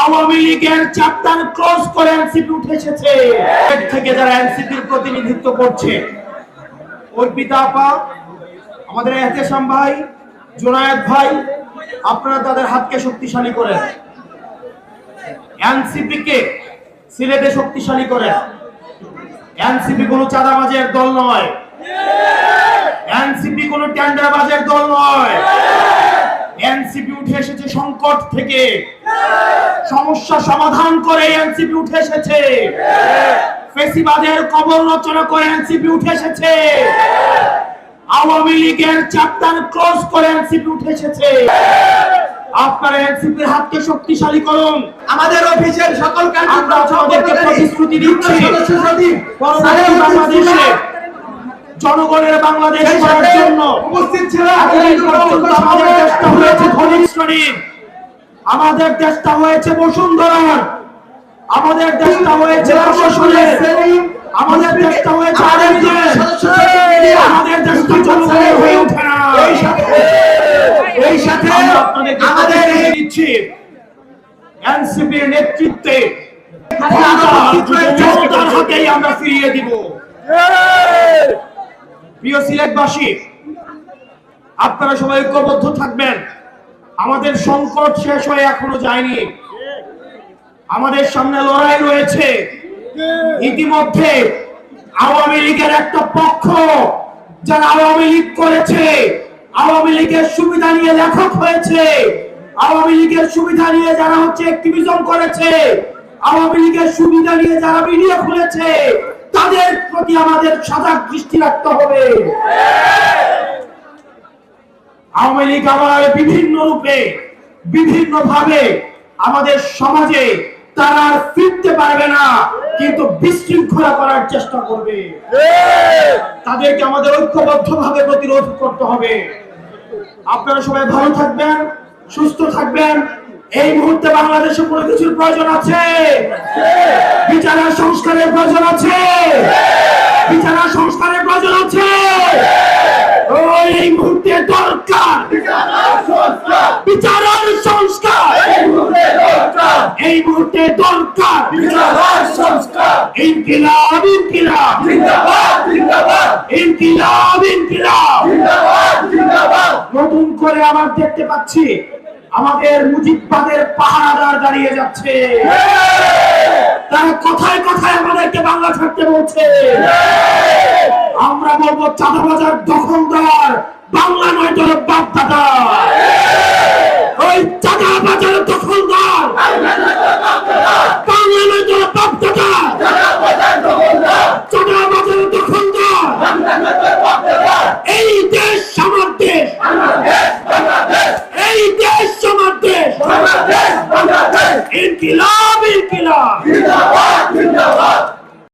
আওয়ামী লীগের chapter close করে NCP উঠে এসেছে। থেকে যারা এনসিপির প্রতিনিধিত্ব করছে, অর্পিতা আপা, আমাদের এহতেশাম ভাই, জোনায়েদ ভাই, আপনারা তাদের হাতকে শক্তিশালী করেন। এনসিপি কে সিলেটে শক্তিশালী করেন। এনসিপি কোনো চাঁদাবাজের দল নয়। এনসিপি কোনো টেন্ডারবাজের দল নয়। এনসিপি উঠে এসেছে সংকট থেকে। সমস্যা সমাধান করে এনসিপি উঠে এসেছে। ফেসিবাদের কবর রচনা করে এনসিপি উঠে এসেছে। আওয়ামী লীগের চ্যাপ্টার ক্লোজ করে এনসিপি উঠে এসেছে। আপনারা এনসিপির হাতকে শক্তিশালী করুন। আমাদের অফিসের সকল আমরা প্রতিশ্রুতি দিচ্ছি। বাংলাদেশে জনগণের বাংলাদেশ করার জন্য উপস্থিত ছিল আমাদের দেশটা হয়েছে ধনিক শ্রেণির আমাদের দেশটা হয়েছে বসুন্ধরার। আমাদের দেশটা হয়েছে আমাদের দেশটা হয়েছে আমাদের দেশটা জনগণের হয়ে ওঠে না। এই সাথে আমাদের দিচ্ছি। এনসিপির নেতৃত্বে জনতার হাতেই আমরা ফিরিয়ে দিব। প্রিয় সিলেটবাসী আপনারা সবাই ঐক্যবদ্ধ থাকবেন। আমাদের সংকট শেষ হয়ে এখনও যায়নি। আমাদের সামনে লড়াই রয়েছে। ইতিমধ্যে আওয়ামী লীগের একটা পক্ষ, যারা আওয়ামী লীগ করেছে, আওয়ামী লীগের সুবিধা নিয়ে লেখক হয়েছে। আওয়ামী লীগের সুবিধা নিয়ে যারা হচ্ছে অ্যাক্টিভিজম করেছে, আওয়ামী লীগের সুবিধা নিয়ে যারা মিডিয়া খুলেছে, তাদের প্রতি আমাদের সজাগ দৃষ্টি রাখতে হবে। আওয়ামী লীগ বিভিন্ন রূপে, বিভিন্ন ভাবে আমাদের সমাজে তারা আর ফিরতে পারবে না, কিন্তু বিশৃঙ্খলা করার চেষ্টা করবে। তাদেরকে আমাদের ঐক্যবদ্ধ ভাবে প্রতিরোধ করতে হবে। আপনারা সবাই ভালো থাকবেন, সুস্থ থাকবেন। এই মুহূর্তে বাংলাদেশে কোনো কিছুর প্রয়োজন আছে? বিচারের সংস্কারের প্রয়োজন আছে? বিচারের সংস্কারের প্রয়োজন আছে? সংস্কার। এই মুহূর্তে দরকার। ইনকিলাব। নতুন করে আবার দেখতে পাচ্ছি, আমাদের মুজিববাদের পাহারাদার দাঁড়িয়ে যাচ্ছে। তারা কথায় কথায় আমাদেরকে বাংলা ছাড়তে বলছে? আমরা বলব চাঁদাবাজার দখলদার piloto.